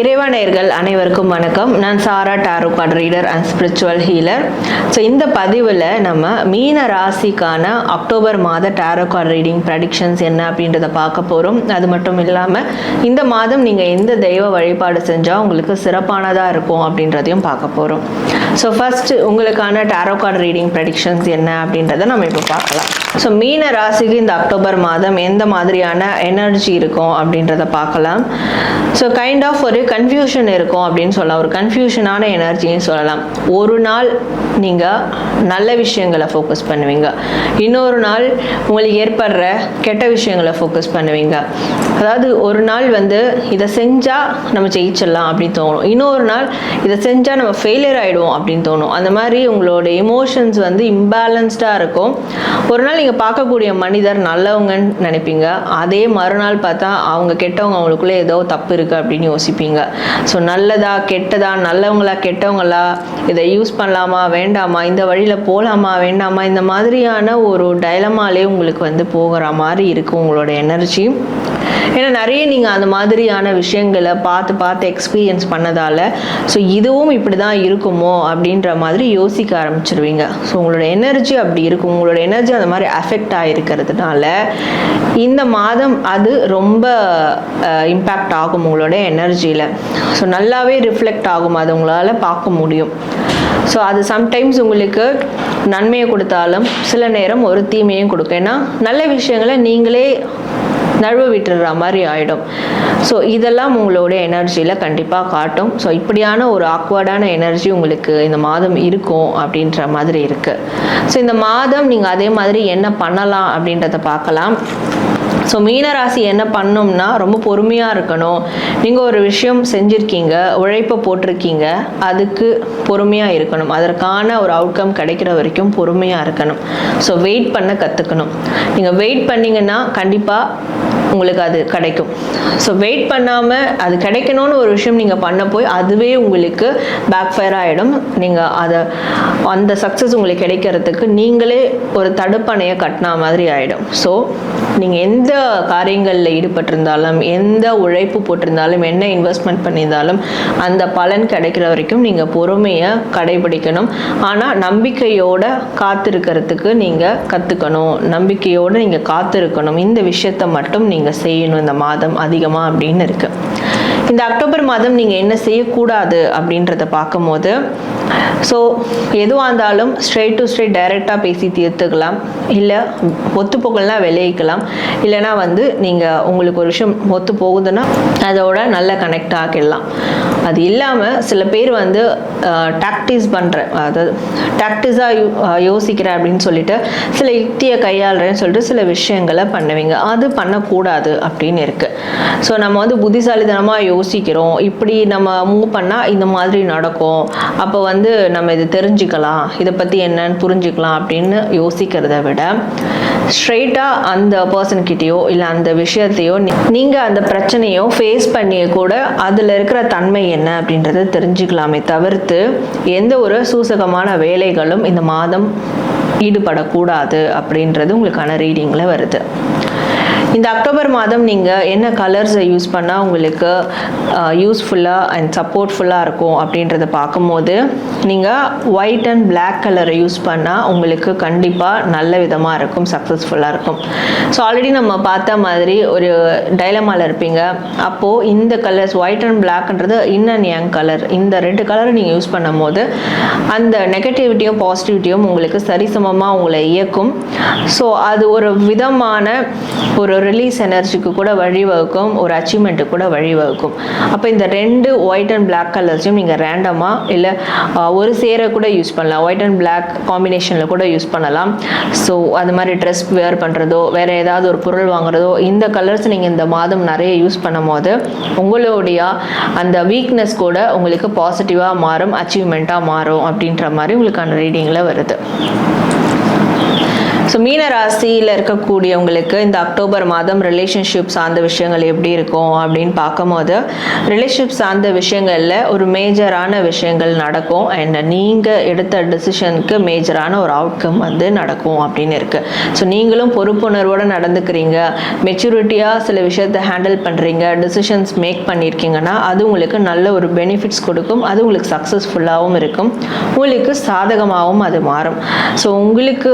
இறைவனையர்கள் அனைவருக்கும் வணக்கம். நான் Sara tarot card reader and spiritual healer so இந்த பதிவில் நம்ம மீன ராசிக்கான அக்டோபர் மாத டாரோ கார்டு ரீடிங் ப்ரடிக்ஷன்ஸ் என்ன அப்படின்றத பார்க்க போகிறோம் அது மட்டும் இல்லாமல் இந்த மாதம் நீங்கள் எந்த தெய்வ வழிபாடு செஞ்சால் உங்களுக்கு சிறப்பானதாக இருக்கும் அப்படின்றதையும் பார்க்க போகிறோம் ஸோ ஃபஸ்ட்டு உங்களுக்கான டாரோ கார்டு ரீடிங் ப்ரடிக்ஷன்ஸ் என்ன அப்படின்றத நம்ம இப்போ பார்க்கலாம். ஸோ மீன ராசிக்கு இந்த அக்டோபர் மாதம் எந்த மாதிரியான எனர்ஜி இருக்கும் அப்படின்றத பார்க்கலாம். ஸோ கைண்ட் ஆஃப் ஒரு கன்ஃபியூஷன் இருக்கும் அப்படின்னு சொல்லலாம். ஒரு கன்ஃபியூஷனான எனர்ஜின்னு சொல்லலாம். ஒரு நாள் நீங்கள் நல்ல விஷயங்களை ஃபோக்கஸ் பண்ணுவீங்க. இன்னொரு நாள் உங்களுக்கு ஏற்படுற கெட்ட விஷயங்களை ஃபோக்கஸ் பண்ணுவீங்க. அதாவது ஒரு நாள் வந்து இதை செஞ்சால் நம்ம ஜெயிச்சிடலாம் அப்படின்னு தோணும். இன்னொரு நாள் இதை செஞ்சால் நம்ம ஃபெயிலியர் ஆகிடுவோம் அப்படின்னு தோணும். அந்த மாதிரி உங்களோட எமோஷன்ஸ் வந்து இம்பேலன்ஸ்டாக இருக்கும். ஒரு நாள் நீங்கள் பார்க்கக்கூடிய மனிதர் நல்லவங்கன்னு நினைப்பீங்க. அதே மறுநாள் பார்த்தா அவங்க கெட்டவங்க அவங்களுக்குள்ளே ஏதோ தப்பு இருக்குது அப்படின்னு யோசிப்பீங்க. ஸோ நல்லதா கெட்டதா நல்லவங்களா கெட்டவங்களா இதை யூஸ் பண்ணலாமா வேண்டாமா இந்த வழியில் போகலாமா வேண்டாமா இந்த மாதிரியான ஒரு டைலமாலே உங்களுக்கு வந்து போகிற மாதிரி இருக்கும் உங்களோட எனர்ஜி ஏன்னா நிறைய நீங்கள் அந்த மாதிரியான விஷயங்களை பார்த்து பார்த்து எக்ஸ்பீரியன்ஸ் பண்ணதால் ஸோ இதுவும் இப்படி தான் இருக்குமோ அப்படின்ற மாதிரி யோசிக்க ஆரம்பிச்சிருவீங்க. ஸோ உங்களோட எனர்ஜி அப்படி இருக்கும். உங்களோட எனர்ஜி அந்த மாதிரி அஃபெக்ட் ஆகிருக்கிறதுனால இந்த மாதம் அது ரொம்ப இம்பேக்ட் ஆகும் உங்களோட எனர்ஜியில் ஸோ நல்லாவே ரிஃப்ளெக்ட் ஆகும். அது உங்களால் பார்க்க முடியும். ஸோ அது சம்டைம்ஸ் உங்களுக்கு நன்மையை கொடுத்தாலும் சில நேரம் ஒரு தீமையும் கொடுக்கும். ஏன்னா நல்ல விஷயங்களை நீங்களே நழுவ விட்டுற மாதிரி ஆகிடும் ஸோ இதெல்லாம் உங்களோட எனர்ஜியில் கண்டிப்பாக காட்டும். ஸோ இப்படியான ஒரு ஆக்வர்டான எனர்ஜி உங்களுக்கு இந்த மாதம் இருக்கும் அப்படின்ற மாதிரி இருக்குது ஸோ இந்த மாதம் நீங்கள் அதே மாதிரி என்ன பண்ணலாம் அப்படின்றத பார்க்கலாம். ஸோ மீனராசி என்ன பண்ணோம்னா ரொம்ப பொறுமையாக இருக்கணும். நீங்கள் ஒரு விஷயம் செஞ்சுருக்கீங்க உழைப்பை போட்டிருக்கீங்க அதுக்கு பொறுமையாக இருக்கணும். அதற்கான ஒரு அவுட்கம் கிடைக்கிற வரைக்கும் பொறுமையாக இருக்கணும். ஸோ வெயிட் பண்ண கற்றுக்கணும் நீங்கள் வெயிட் பண்ணிங்கன்னா கண்டிப்பாக உங்களுக்கு அது கிடைக்கும். ஸோ வெயிட் பண்ணாமல் அது கிடைக்கணும்னு ஒரு விஷயம் நீங்கள் பண்ண போய் அதுவே உங்களுக்கு பேக் ஃபயர் ஆகிடும் நீங்கள் அதை அந்த சக்ஸஸ் உங்களுக்கு கிடைக்கிறதுக்கு நீங்களே ஒரு தடுப்பணையை கட்டின மாதிரி ஆகிடும் ஸோ நீங்கள் எந்த காரியங்களில் ஈடுபட்டிருந்தாலும் எந்த உழைப்பு போட்டிருந்தாலும் என்ன இன்வெஸ்ட்மெண்ட் பண்ணியிருந்தாலும் அந்த பலன் கிடைக்கிற வரைக்கும் நீங்கள் பொறுமையை கடைபிடிக்கணும். ஆனால் நம்பிக்கையோட காத்திருக்கிறதுக்கு நீங்கள் கற்றுக்கணும் நம்பிக்கையோடு நீங்கள் காத்திருக்கணும். இந்த விஷயத்தை மட்டும் நீங்கள் செய்யணும். இந்த மாதம் அதிகமாக அப்படின்னு இருக்குது இந்த அக்டோபர் மாதம் நீங்கள் என்ன செய்யக்கூடாது அப்படின்றத பார்க்கும்போது ஸோ எதுவாக இருந்தாலும் ஸ்ட்ரெயிட் டு ஸ்ட்ரெயிட் டைரெக்டாக பேசி தீர்த்துக்கலாம். இல்லை ஒத்து விளைவிக்கலாம். இல்லைனா வந்து நீங்கள் உங்களுக்கு ஒரு விஷயம் ஒத்து போகுதுன்னா அதோட நல்ல கனெக்ட் ஆகிடலாம் அது இல்லாமல் சில பேர் வந்து டாக்டிஸ் பண்ணுறேன் அதாவது டாக்டிஸாக யோ யோசிக்கிறேன் அப்படின்னு சொல்லிட்டு சில யுக்தியை கையாளுறேன்னு சொல்லிட்டு சில விஷயங்களை பண்ணுவீங்க. அது பண்ணக்கூடாது அப்படின்னு இருக்குது ஸோ நம்ம வந்து புத்திசாலித்தனமாக யோசிக்கிறோம். இப்படி நம்ம மூவ் பண்ணால் இந்த மாதிரி நடக்கும். அப்போ வந்து நம்ம இது தெரிஞ்சுக்கலாம். இதை பற்றி என்னன்னு புரிஞ்சுக்கலாம் அப்படின்னு யோசிக்கிறத விட ஸ்ட்ரெயிட்டாக அந்த பர்சன்கிட்டயோ இல்லை அந்த விஷயத்தையோ நீங்கள் அந்த பிரச்சனையோ ஃபேஸ் பண்ணிய கூட அதில் இருக்கிற தன்மை என்ன அப்படின்றத தெரிஞ்சுக்கலாமே தவிர்த்து எந்த ஒரு சூசகமான வேலைகளும் இந்த மாதம் ஈடுபடக்கூடாது அப்படின்றது உங்களுக்கான ரீடிங்கில் வருது. இந்த அக்டோபர் மாதம் நீங்கள் என்ன கலர்ஸை யூஸ் பண்ணால் உங்களுக்கு யூஸ்ஃபுல்லாக அண்ட் சப்போர்ட்ஃபுல்லாக இருக்கும் அப்படின்றத பார்க்கும்போது நீங்கள் ஒயிட் அண்ட் பிளாக் கலரை யூஸ் பண்ணால் உங்களுக்கு கண்டிப்பாக நல்ல விதமாக இருக்கும் சக்ஸஸ்ஃபுல்லாக இருக்கும். ஸோ ஆல்ரெடி நம்ம பார்த்த மாதிரி ஒரு டைலமாவில் இருப்பீங்க. அப்போது இந்த கலர்ஸ் ஒயிட் அண்ட் பிளாக்ன்றது இன் அண்ட் யங் கலர் இந்த ரெண்டு கலரை நீங்கள் யூஸ் பண்ணும்போது அந்த நெகட்டிவிட்டியும் பாசிட்டிவிட்டியும் உங்களுக்கு சரிசமமாக உங்களை இயக்கும். ஸோ அது ஒரு விதமான ஒரு ரிலீஸ் எனர்ஜிக்கு கூட வழிவகுக்கும் ஒரு அச்சீவ்மெண்ட்டுக்கு கூட வழிவகுக்கும். அப்போ இந்த ரெண்டு ஒயிட் அண்ட் பிளாக் கலர்ஸையும் நீங்கள் ரேண்டமாக இல்லை ஒரு சேரை கூட யூஸ் பண்ணலாம். ஒயிட் அண்ட் பிளாக் காம்பினேஷனில் கூட யூஸ் பண்ணலாம். ஸோ அது மாதிரி ட்ரெஸ் வேர் பண்ணுறதோ வேறு ஏதாவது ஒரு பொருள் வாங்குறதோ இந்த கலர்ஸ் நீங்கள் இந்த மாதம் நிறைய யூஸ் பண்ணும் போது உங்களுடைய அந்த வீக்னஸ் கூட உங்களுக்கு பாசிட்டிவாக மாறும் அச்சீவ்மெண்ட்டாக மாறும் அப்படின்ற மாதிரி உங்களுக்கான ரீடிங்கில் வருது. ஸோ மீன ராசியில் இருக்கக்கூடியவங்களுக்கு இந்த அக்டோபர் மாதம் ரிலேஷன்ஷிப் சார்ந்த விஷயங்கள் எப்படி இருக்கும் அப்படின்னு பார்க்கும்போது ரிலேஷன்ஷிப் சார்ந்த விஷயங்களில் ஒரு மேஜரான விஷயங்கள் நடக்கும். அண்ட் நீங்கள் எடுத்த டிசிஷனுக்கு மேஜரான ஒரு அவுட்கம் வந்து நடக்கும் அப்படின்னு இருக்குது ஸோ நீங்களும் பொறுப்புணர்வோடு நடந்துக்கிறீங்க. மெச்சூரிட்டியாக சில விஷயத்தை ஹேண்டில் பண்ணுறீங்க டிசிஷன்ஸ் மேக் பண்ணியிருக்கீங்கன்னா அது உங்களுக்கு நல்ல ஒரு பெனிஃபிட்ஸ் கொடுக்கும். அது உங்களுக்கு சக்ஸஸ்ஃபுல்லாகவும் இருக்கும். உங்களுக்கு சாதகமாகவும் அது மாறும். ஸோ உங்களுக்கு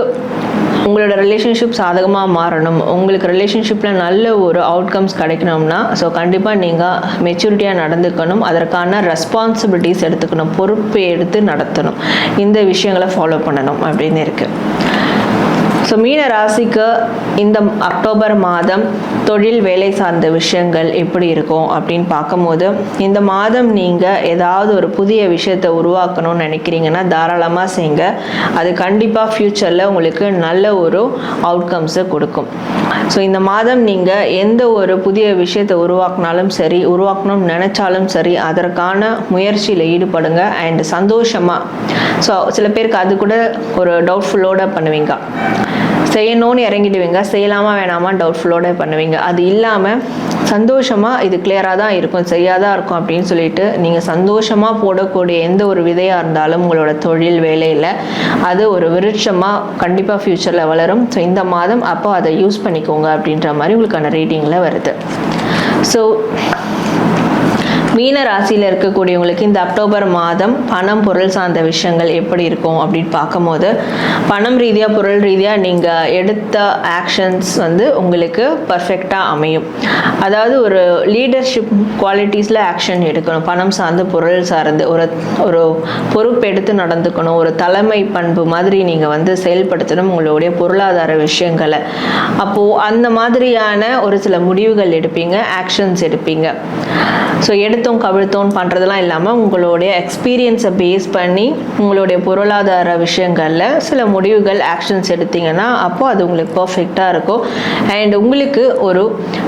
உங்களோட ரிலேஷன்ஷிப் சாதகமாக மாறணும். உங்களுக்கு ரிலேஷன்ஷிப்பில் நல்ல ஒரு அவுட்கம்ஸ் கிடைக்கணும்னா ஸோ கண்டிப்பாக நீங்கள் மெச்சூரிட்டியாக நடந்துக்கணும். அதற்கான ரெஸ்பான்சிபிலிட்டிஸ் எடுத்துக்கணும். பொறுப்பு எடுத்து நடத்தணும். இந்த விஷயங்களை ஃபாலோ பண்ணணும். அப்படின்னு இருக்குது ஸோ மீன ராசிக்கு இந்த அக்டோபர் மாதம் தொழில் வேலை சார்ந்த விஷயங்கள் எப்படி இருக்கும் அப்படின்னு பார்க்கும்போது இந்த மாதம் நீங்கள் ஏதாவது ஒரு புதிய விஷயத்தை உருவாக்கணும்னு நினைக்கிறீங்கன்னா தாராளமாக செய்யுங்க. அது கண்டிப்பாக ஃப்யூச்சரில் உங்களுக்கு நல்ல ஒரு அவுட்கம்ஸை கொடுக்கும். ஸோ இந்த மாதம் நீங்கள் எந்த ஒரு புதிய விஷயத்தை உருவாக்கினாலும் சரி உருவாக்கணும்னு நினச்சாலும் சரி அதற்கான முயற்சியில் ஈடுபடுங்க அண்ட் சந்தோஷமாக ஸோ சில பேருக்கு அது கூட ஒரு டவுட்ஃபுல்லோட பண்ணுவீங்க. செய்யணும்னு இறங்கிடுவீங்க. செய்யலாமா வேணாமா டவுட்ஃபுல்லோட பண்ணுவீங்க. அது இல்லாமல் சந்தோஷமாக இது கிளியராக தான் இருக்கும் செய்யாதான் இருக்கும் அப்படின்னு சொல்லிட்டு நீங்கள் சந்தோஷமாக போடக்கூடிய எந்த ஒரு விதையாக இருந்தாலும் உங்களோட தொழில் வேலையில் அது ஒரு விருட்சமாக கண்டிப்பாக ஃப்யூச்சரில் வளரும். ஸோ இந்த மாதம் அப்போ அதை யூஸ் பண்ணிக்கோங்க அப்படின்ற மாதிரி உங்களுக்கான ரீடிங்கில் வருது. ஸோ மீன ராசியில் இருக்கக்கூடியவங்களுக்கு இந்த அக்டோபர் மாதம் பணம் பொருள் சார்ந்த விஷயங்கள் எப்படி இருக்கும் அப்படின்னு பார்க்கும்போது பணம் ரீதியாக பொருள் ரீதியாக நீங்கள் எடுத்த ஆக்ஷன்ஸ் வந்து உங்களுக்கு பர்ஃபெக்டாக அமையும். அதாவது ஒரு லீடர்ஷிப் குவாலிட்டிஸில் ஆக்ஷன் எடுக்கணும். பணம் சார்ந்து பொருள் சார்ந்து ஒரு ஒரு பொறுப்பு எடுத்து நடந்துக்கணும். ஒரு தலைமை பண்பு மாதிரி நீங்கள் வந்து செயல்படுத்தணும் உங்களுடைய பொருளாதார விஷயங்களை. அப்போது அந்த மாதிரியான ஒரு சில முடிவுகள் எடுப்பீங்க ஆக்ஷன்ஸ் எடுப்பீங்க. ஸோ எடுத்து இழுத்தோம் கவிழ்த்தோம் பண்ணுறதெல்லாம் இல்லாமல் உங்களுடைய எக்ஸ்பீரியன்ஸை பேஸ் பண்ணி உங்களுடைய பொருளாதார விஷயங்களில் சில முடிவுகள் ஆக்ஷன்ஸ் எடுத்தீங்கன்னா அப்போது அது உங்களுக்கு பர்ஃபெக்டாக இருக்கும். அண்ட் உங்களுக்கு ஒரு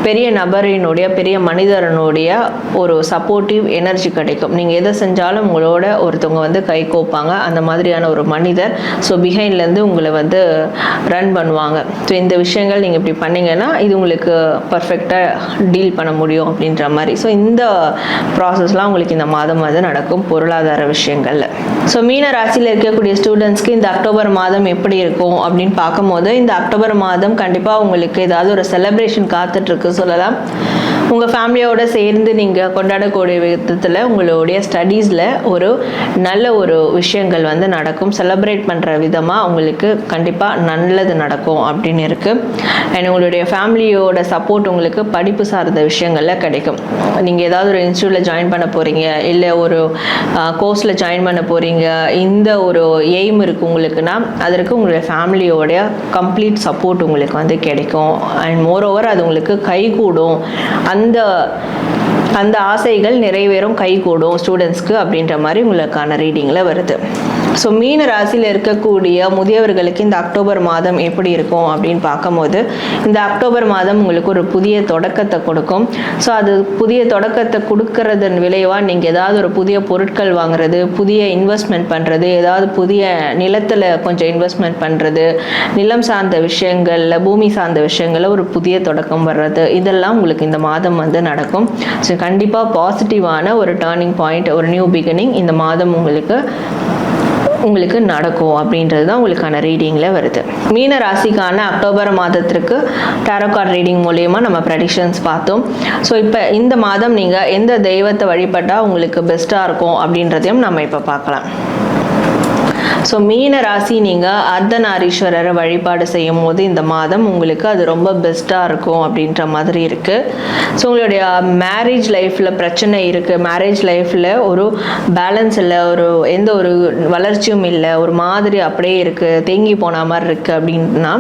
பெரிய நபரினுடைய பெரிய மனிதரனுடைய ஒரு சப்போர்ட்டிவ் எனர்ஜி கிடைக்கும். நீங்கள் எதை செஞ்சாலும் உங்களோட ஒருத்தவங்க வந்து கை கோப்பாங்க. அந்த மாதிரியான ஒரு மனிதர் ஸோ பிஹைண்ட்லேருந்து உங்களை வந்து ரன் பண்ணுவாங்க. ஸோ இந்த விஷயங்கள் நீங்கள் இப்படி பண்ணிங்கன்னா இது உங்களுக்கு பர்ஃபெக்டாக டீல் பண்ண முடியும் அப்படின்ற மாதிரி. ஸோ இந்த ப்ராசஸ்லாம் உங்களுக்கு இந்த மாதம் வந்து நடக்கும் பொருளாதார விஷயங்கள்ல. ஸோ மீன ராசியில் இருக்கக்கூடிய ஸ்டூடெண்ட்ஸ்க்கு இந்த அக்டோபர் மாதம் எப்படி இருக்கும் அப்படின்னு பார்க்கும்போது இந்த அக்டோபர் மாதம் கண்டிப்பாக உங்களுக்கு ஏதாவது ஒரு செலிப்ரேஷன் காத்துட்ருக்கு சொல்லலாம். உங்கள் ஃபேமிலியோட சேர்ந்து நீங்கள் கொண்டாடக்கூடிய விதத்தில் உங்களுடைய ஸ்டடீஸில் ஒரு நல்ல ஒரு விஷயங்கள் வந்து நடக்கும். செலப்ரேட் பண்ணுற விதமாக உங்களுக்கு கண்டிப்பாக நல்லது நடக்கும் அப்படின்னு இருக்குது அண்ட் உங்களுடைய ஃபேமிலியோட சப்போர்ட் உங்களுக்கு படிப்பு சார்ந்த விஷயங்களில் கிடைக்கும். நீங்கள் ஏதாவது ஒரு இன்ஸ்டியூட்டில் ஜாயின் பண்ண போகிறீங்க இல்லை ஒரு கோர்ஸில் ஜாயின் பண்ண போகிறீங்க இந்த ஒரு எய்ம் இருக்குது உங்களுக்குன்னா அதற்கு உங்களுடைய ஃபேமிலியோடைய கம்ப்ளீட் சப்போர்ட் உங்களுக்கு வந்து கிடைக்கும். அண்ட் மோரோவர் அது உங்களுக்கு கைகூடும். அந்த அந்த ஆசைகள் நிறைவேறும் கைகூடும் ஸ்டூடெண்ட்ஸ்க்கு அப்படின்ற மாதிரி உங்களுக்கான ரீடிங்கில் வருது. ஸோ மீன ராசியில் இருக்கக்கூடிய முதியவர்களுக்கு இந்த அக்டோபர் மாதம் எப்படி இருக்கும் அப்படின்னு பார்க்கும்போது இந்த அக்டோபர் மாதம் உங்களுக்கு ஒரு புதிய தொடக்கத்தை கொடுக்கும். ஸோ அது புதிய தொடக்கத்தை கொடுக்கறதன் விளைவாக நீங்கள் ஏதாவது ஒரு புதிய பொருட்கள் வாங்குறது புதிய இன்வெஸ்ட்மெண்ட் பண்ணுறது ஏதாவது புதிய நிலத்தில் கொஞ்சம் இன்வெஸ்ட்மெண்ட் பண்ணுறது நிலம் சார்ந்த விஷயங்களில் பூமி சார்ந்த விஷயங்களில் ஒரு புதிய தொடக்கம் வர்றது இதெல்லாம் உங்களுக்கு இந்த மாதம் வந்து நடக்கும். ஸோ கண்டிப்பாக பாசிட்டிவான ஒரு டேர்னிங் பாயிண்ட் ஒரு நியூ பிகினிங் இந்த மாதம் உங்களுக்கு உங்களுக்கு நடக்கும் அப்படின்றது தான் உங்களுக்கான ரீடிங்கில் வருது. மீன ராசிக்கான அக்டோபர் மாதத்திற்கு டேரோ கார்ட் ரீடிங் மூலயமா நம்ம ப்ரெடிக்ஷன்ஸ் பார்த்தோம். ஸோ இப்போ இந்த மாதம் நீங்கள் எந்த தெய்வத்தை வழிபட்டால் உங்களுக்கு பெஸ்ட்டாக இருக்கும் அப்படின்றதையும் நம்ம இப்போ பார்க்கலாம். ஸோ மீன ராசி நீங்கள் அர்த்தநாரீஸ்வரரை வழிபாடு செய்யும் போது இந்த மாதம் உங்களுக்கு அது ரொம்ப பெஸ்ட்டாக இருக்கும் அப்படின்ற மாதிரி இருக்குது ஸோ உங்களுடைய மேரேஜ் லைஃப்பில் பிரச்சனை இருக்குது மேரேஜ் லைஃப்பில் ஒரு பேலன்ஸ் இல்லை ஒரு எந்த ஒரு வளர்ச்சியும் இல்லை ஒரு மாதிரி அப்படியே இருக்குது தேங்கி போன மாதிரி இருக்குது அப்படின்னா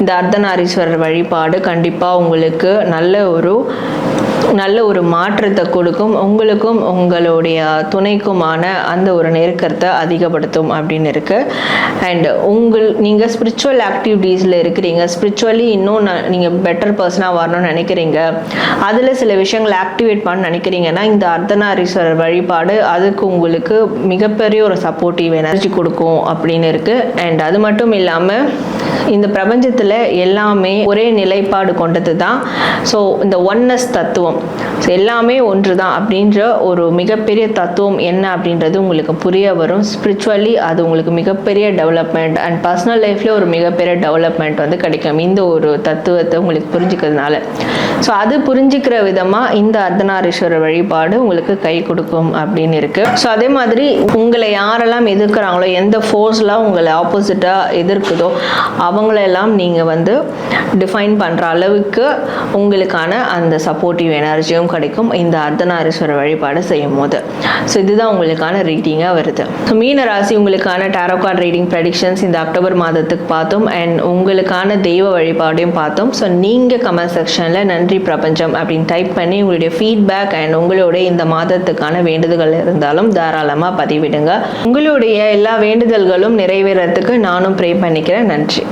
இந்த அர்த்தநாரீஸ்வரர் வழிபாடு கண்டிப்பாக உங்களுக்கு நல்ல ஒரு நல்ல ஒரு மாற்றத்தை கொடுக்கும் உங்களுக்கும் உங்களுடைய துணைக்குமான அந்த ஒரு நெருக்கத்தை அதிகப்படுத்தும் அப்படின்னு இருக்குது அண்ட் உங்கள் நீங்கள் ஸ்பிரிச்சுவல் ஆக்டிவிட்டீஸில் இருக்கிறீங்க ஸ்பிரிச்சுவலி இன்னும் நீங்கள் பெட்டர் பர்சனாக வரணும்னு நினைக்கிறீங்க. அதில் சில விஷயங்களை ஆக்டிவேட் பண்ண நினைக்கிறீங்கன்னா இந்த அர்த்தநாரீஸ்வரர் வழிபாடு அதுக்கு உங்களுக்கு மிகப்பெரிய ஒரு சப்போர்ட்டிவ் எனர்ஜி கொடுக்கும் அப்படின்னு இருக்குது அண்ட் அது மட்டும் இல்லாமல் இந்த பிரபஞ்சத்தில் எல்லாமே ஒரே நிலைப்பாடு கொண்டது தான் ஸோ இந்த ஒன்னஸ் தத்துவம் ஸோ எல்லாமே ஒன்று தான் அப்படின்ற ஒரு மிகப்பெரிய தத்துவம் என்ன அப்படின்றது உங்களுக்கு புரிய வரும். ஸ்பிரிச்சுவலி அது உங்களுக்கு மிகப்பெரிய டெவலப்மெண்ட் அண்ட் பர்சனல் லைஃப்ல ஒரு மிகப்பெரிய டெவலப்மெண்ட் வந்து கிடைக்கும். இந்த ஒரு தத்துவத்தை உங்களுக்கு புரிஞ்சுக்கிறதுனால. ஸோ அது புரிஞ்சுக்கிற விதமாக இந்த அர்த்தநாரீஸ்வரர் வழிபாடு உங்களுக்கு கை கொடுக்கும் அப்படின்னு இருக்குது ஸோ அதே மாதிரி உங்களை யாரெல்லாம் எதிர்க்கிறாங்களோ எந்த ஃபோர்ஸ்லாம் உங்களை ஆப்போசிட்டாக எதிர்க்குதோ அவங்களெல்லாம் நீங்கள் வந்து டிஃபைன் பண்ணுற அளவுக்கு உங்களுக்கான அந்த சப்போர்ட்டிவ் எனர்ஜியும் கிடைக்கும். இந்த அர்த்தநாரீஸ்வரர் வழிபாடு செய்யும் போது ஸோ இதுதான் உங்களுக்கான ரீடிங்காக வருது. ஸோ மீன ராசி உங்களுக்கான டேரோகார்ட் ரீடிங் ப்ரெடிக்ஷன்ஸ் இந்த அக்டோபர் மாதத்துக்கு பார்த்தோம். அண்ட் உங்களுக்கான தெய்வ வழிபாடையும் பார்த்தோம். ஸோ நீங்கள் கமெண்ட் செக்ஷனில் நன்றி பிரபஞ்சம் அப்படின்னு டைப் பண்ணி உங்களுடைய ஃபீட்பேக் அண்ட் உங்களுடைய இந்த மாதத்துக்கான வேண்டுதல்கள் இருந்தாலும் தாராளமாக பதிவிடுங்க. உங்களுடைய எல்லா வேண்டுதல்களும் நிறைவேறத்துக்கு நானும் ப்ரே பண்ணிக்கிறேன். நன்றி.